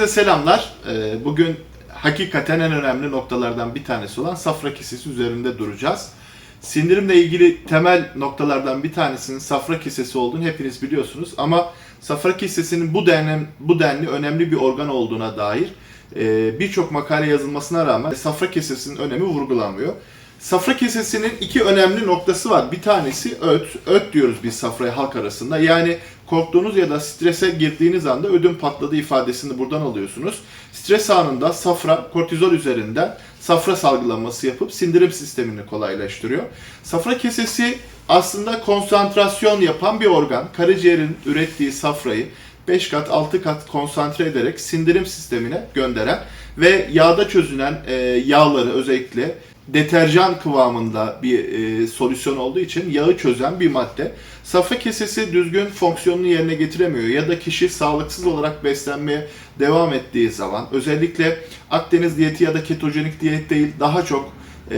Herkese selamlar. Ee, Bugün hakikaten en önemli noktalardan bir tanesi olan safra kesesi üzerinde duracağız. Sindirimle ilgili temel noktalardan bir tanesinin safra kesesi olduğunu hepiniz biliyorsunuz. Ama safra kesesinin bu denli, bu denli önemli bir organ olduğuna dair e, birçok makale yazılmasına rağmen safra kesesinin önemi vurgulanmıyor. Safra kesesinin iki önemli noktası var. Bir tanesi öt. Öt diyoruz biz safraya halk arasında. Yani korktuğunuz ya da strese girdiğiniz anda ödüm patladı ifadesini buradan alıyorsunuz. Stres anında safra kortizol üzerinden safra salgılanması yapıp sindirim sistemini kolaylaştırıyor. Safra kesesi aslında konsantrasyon yapan bir organ. Karaciğerin ürettiği safrayı 5 kat 6 kat konsantre ederek sindirim sistemine gönderen ve yağda çözünen e, yağları özellikle deterjan kıvamında bir e, solüsyon olduğu için yağı çözen bir madde. Safra kesesi düzgün fonksiyonunu yerine getiremiyor ya da kişi sağlıksız olarak beslenmeye devam ettiği zaman özellikle Akdeniz diyeti ya da ketojenik diyet değil daha çok e,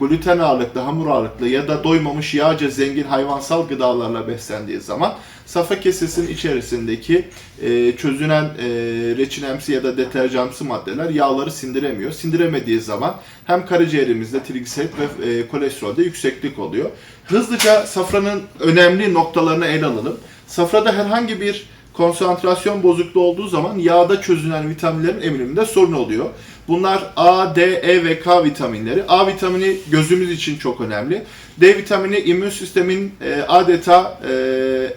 gluten ağırlıklı, hamur ağırlıklı ya da doymamış yağca zengin hayvansal gıdalarla beslendiği zaman safra kesesinin içerisindeki e, çözünen e, reçinemsi ya da deterjansı maddeler yağları sindiremiyor. Sindiremediği zaman hem karaciğerimizde trigliserit ve e, kolesterolde yükseklik oluyor. Hızlıca safranın önemli noktalarını ele alalım. Safrada herhangi bir konsantrasyon bozukluğu olduğu zaman yağda çözünen vitaminlerin emiliminde sorun oluyor. Bunlar A, D, E ve K vitaminleri. A vitamini gözümüz için çok önemli. D vitamini immün sistemin e, adeta e,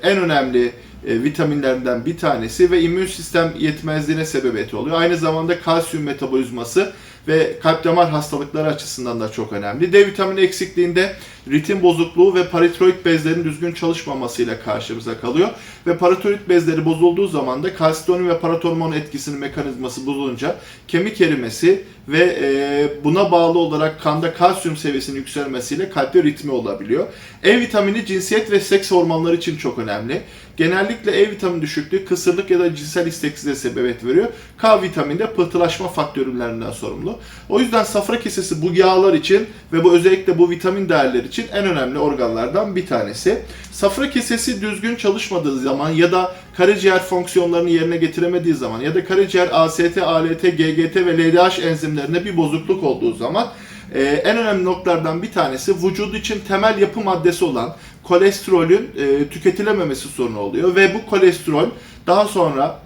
en önemli e, vitaminlerinden bir tanesi ve immün sistem yetmezliğine sebebiyet oluyor. Aynı zamanda kalsiyum metabolizması ve kalp damar hastalıkları açısından da çok önemli. D vitamini eksikliğinde ritim bozukluğu ve paratiroid bezlerin düzgün çalışmamasıyla karşımıza kalıyor. Ve paratiroid bezleri bozulduğu zaman da kalsitonin ve paratormon etkisinin mekanizması bozulunca kemik erimesi ve e, buna bağlı olarak kanda kalsiyum seviyesinin yükselmesiyle kalpte ritmi olabiliyor. E vitamini cinsiyet ve seks hormonları için çok önemli. Genellikle E vitamini düşüklüğü kısırlık ya da cinsel isteksizliğe sebebiyet veriyor. K vitamini de pıhtılaşma faktörlerinden sorumlu. O yüzden safra kesesi bu yağlar için ve bu özellikle bu vitamin değerleri için en önemli organlardan bir tanesi. Safra kesesi düzgün çalışmadığı zaman ya da karaciğer fonksiyonlarını yerine getiremediği zaman ya da karaciğer AST, ALT, GGT ve LDH enzimlerinde bir bozukluk olduğu zaman e, en önemli noktalardan bir tanesi vücudu için temel yapı maddesi olan kolesterolün e, tüketilememesi sorunu oluyor. Ve bu kolesterol daha sonra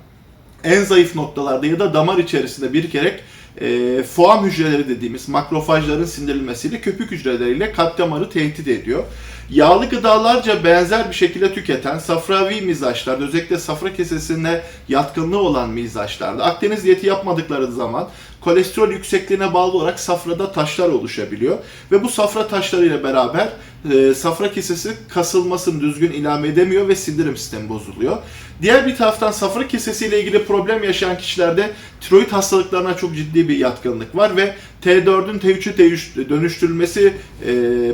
en zayıf noktalarda ya da damar içerisinde birikerek e, foam hücreleri dediğimiz makrofajların sindirilmesiyle köpük hücreleriyle kalp damarı tehdit ediyor. Yağlı gıdalarca benzer bir şekilde tüketen safravi mizaçlarda özellikle safra kesesine yatkınlığı olan mizaçlarda Akdeniz diyeti yapmadıkları zaman kolesterol yüksekliğine bağlı olarak safrada taşlar oluşabiliyor. Ve bu safra taşlarıyla beraber e, safra kesesi kasılmasını düzgün ilame edemiyor ve sindirim sistemi bozuluyor. Diğer bir taraftan safra kesesiyle ilgili problem yaşayan kişilerde tiroid hastalıklarına çok ciddi bir yatkınlık var ve T4'ün T3'e dönüştürülmesi e,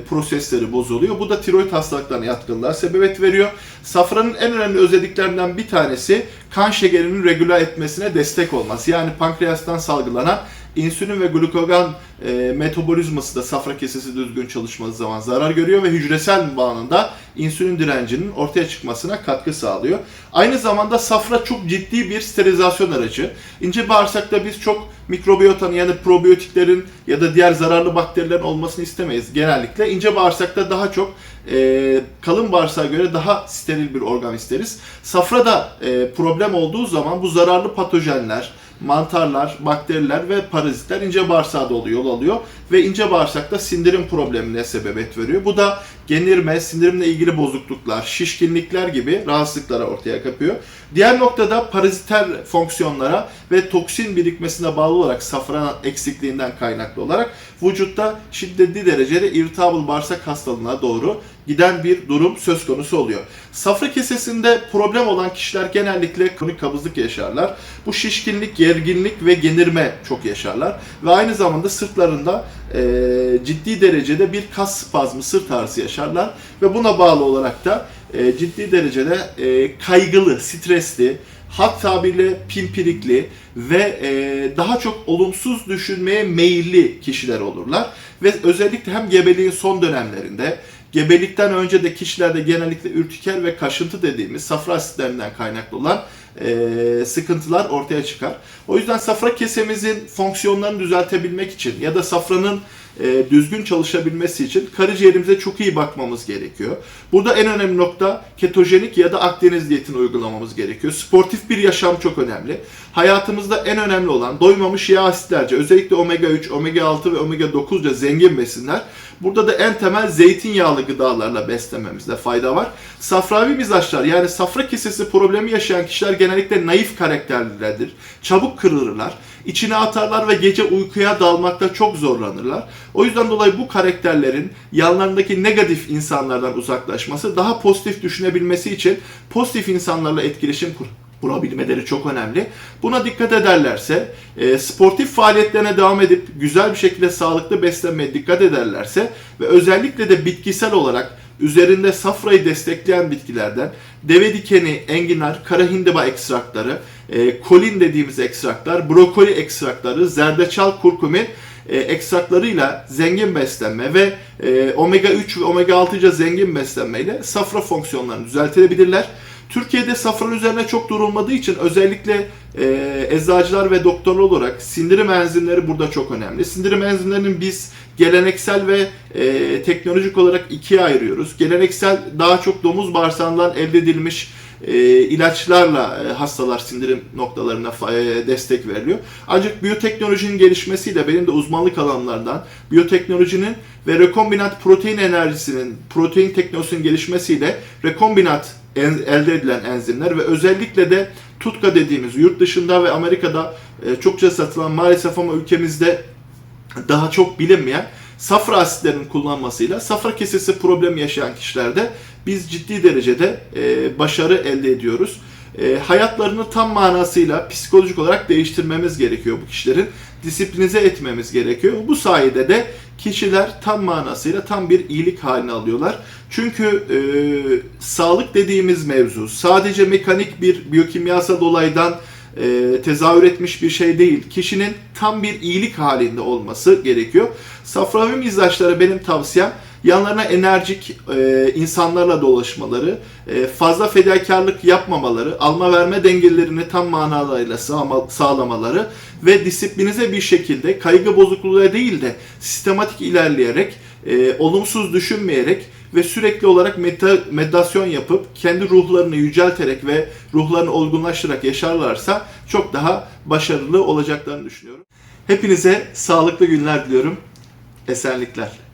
prosesleri bozuluyor. Bu da tiroid hastalıklarına yatkınlığa sebebiyet veriyor. Safranın en önemli özelliklerinden bir tanesi kan şekerinin regüle etmesine destek olması. Yani pankreastan salgılanan insülin ve glukagon e, metabolizması da safra kesesi düzgün çalışmadığı zaman zarar görüyor ve hücresel bağında insülin direncinin ortaya çıkmasına katkı sağlıyor. Aynı zamanda safra çok ciddi bir sterilizasyon aracı. İnce bağırsakta biz çok mikrobiyotanın yani probiyotiklerin ya da diğer zararlı bakterilerin olmasını istemeyiz genellikle. İnce bağırsakta daha çok e, kalın bağırsağa göre daha steril bir organ isteriz. Safrada e, problem olduğu zaman bu zararlı patojenler, mantarlar, bakteriler ve parazitler ince bağırsağa doğru yol alıyor ve ince bağırsakta sindirim problemine sebebiyet veriyor. Bu da genirme, sindirimle ilgili bozukluklar, şişkinlikler gibi rahatsızlıklara ortaya kapıyor. Diğer noktada paraziter fonksiyonlara ve toksin birikmesine bağlı olarak safra eksikliğinden kaynaklı olarak vücutta şiddetli derecede irritable bağırsak hastalığına doğru giden bir durum söz konusu oluyor. Safra kesesinde problem olan kişiler genellikle kronik kabızlık yaşarlar. Bu şişkinlik, gerginlik ve genirme çok yaşarlar. Ve aynı zamanda sırtlarında e, ciddi derecede bir kas spazmı, sırt ağrısı yaşarlar. Ve buna bağlı olarak da e, ciddi derecede e, kaygılı, stresli, halk tabirle pimpirikli ve e, daha çok olumsuz düşünmeye meyilli kişiler olurlar. Ve özellikle hem gebeliğin son dönemlerinde Gebelikten önce de kişilerde genellikle ürtiker ve kaşıntı dediğimiz safra asitlerinden kaynaklı olan e, sıkıntılar ortaya çıkar. O yüzden safra kesemizin fonksiyonlarını düzeltebilmek için ya da safranın e, düzgün çalışabilmesi için karaciğerimize çok iyi bakmamız gerekiyor. Burada en önemli nokta ketojenik ya da Akdeniz diyetini uygulamamız gerekiyor. Sportif bir yaşam çok önemli. Hayatımızda en önemli olan doymamış yağ asitlerce özellikle omega 3, omega 6 ve omega 9'ca zengin besinler. Burada da en temel zeytinyağlı gıdalarla beslememizde fayda var. Safravi mizaçlar yani safra kesesi problemi yaşayan kişiler genellikle naif karakterlilerdir. Çabuk kırılırlar. içine atarlar ve gece uykuya dalmakta çok zorlanırlar. O yüzden dolayı bu karakterlerin yanlarındaki negatif insanlardan uzaklaşması, daha pozitif düşünebilmesi için pozitif insanlarla etkileşim kur kurabilmeleri çok önemli. Buna dikkat ederlerse, e, sportif faaliyetlerine devam edip güzel bir şekilde sağlıklı beslenmeye dikkat ederlerse ve özellikle de bitkisel olarak üzerinde safrayı destekleyen bitkilerden deve dikeni, enginar, kara hindiba ekstrakları, e, kolin dediğimiz ekstraklar, brokoli ekstrakları, zerdeçal, kurkumin e, ekstraklarıyla zengin beslenme ve e, omega 3 ve omega 6'ca zengin beslenmeyle safra fonksiyonlarını düzeltebilirler. Türkiye'de safranın üzerine çok durulmadığı için özellikle e, eczacılar ve doktorlar olarak sindirim enzimleri burada çok önemli. Sindirim enzimlerinin biz geleneksel ve e, teknolojik olarak ikiye ayırıyoruz. Geleneksel daha çok domuz bağırsağından elde edilmiş e, ilaçlarla e, hastalar sindirim noktalarına e, destek veriliyor. Ancak biyoteknolojinin gelişmesiyle benim de uzmanlık alanlardan biyoteknolojinin ve rekombinant protein enerjisinin, protein teknolojisinin gelişmesiyle rekombinant en- elde edilen enzimler ve özellikle de tutka dediğimiz yurt dışında ve Amerika'da e, çokça satılan maalesef ama ülkemizde daha çok bilinmeyen safra asitlerinin kullanmasıyla safra kesesi problemi yaşayan kişilerde biz ciddi derecede e, başarı elde ediyoruz. E, hayatlarını tam manasıyla psikolojik olarak değiştirmemiz gerekiyor bu kişilerin. Disiplinize etmemiz gerekiyor. Bu sayede de kişiler tam manasıyla tam bir iyilik haline alıyorlar. Çünkü e, sağlık dediğimiz mevzu sadece mekanik bir biyokimyasal olaydan e, tezahür etmiş bir şey değil. Kişinin tam bir iyilik halinde olması gerekiyor. Safravi mizaçlara benim tavsiyem yanlarına enerjik e, insanlarla dolaşmaları, e, fazla fedakarlık yapmamaları, alma verme dengelerini tam manalarıyla sağlamaları ve disiplinize bir şekilde kaygı bozukluğuyla değil de sistematik ilerleyerek, e, olumsuz düşünmeyerek ve sürekli olarak medita- meditasyon yapıp kendi ruhlarını yücelterek ve ruhlarını olgunlaştırarak yaşarlarsa çok daha başarılı olacaklarını düşünüyorum. Hepinize sağlıklı günler diliyorum. Esenlikler.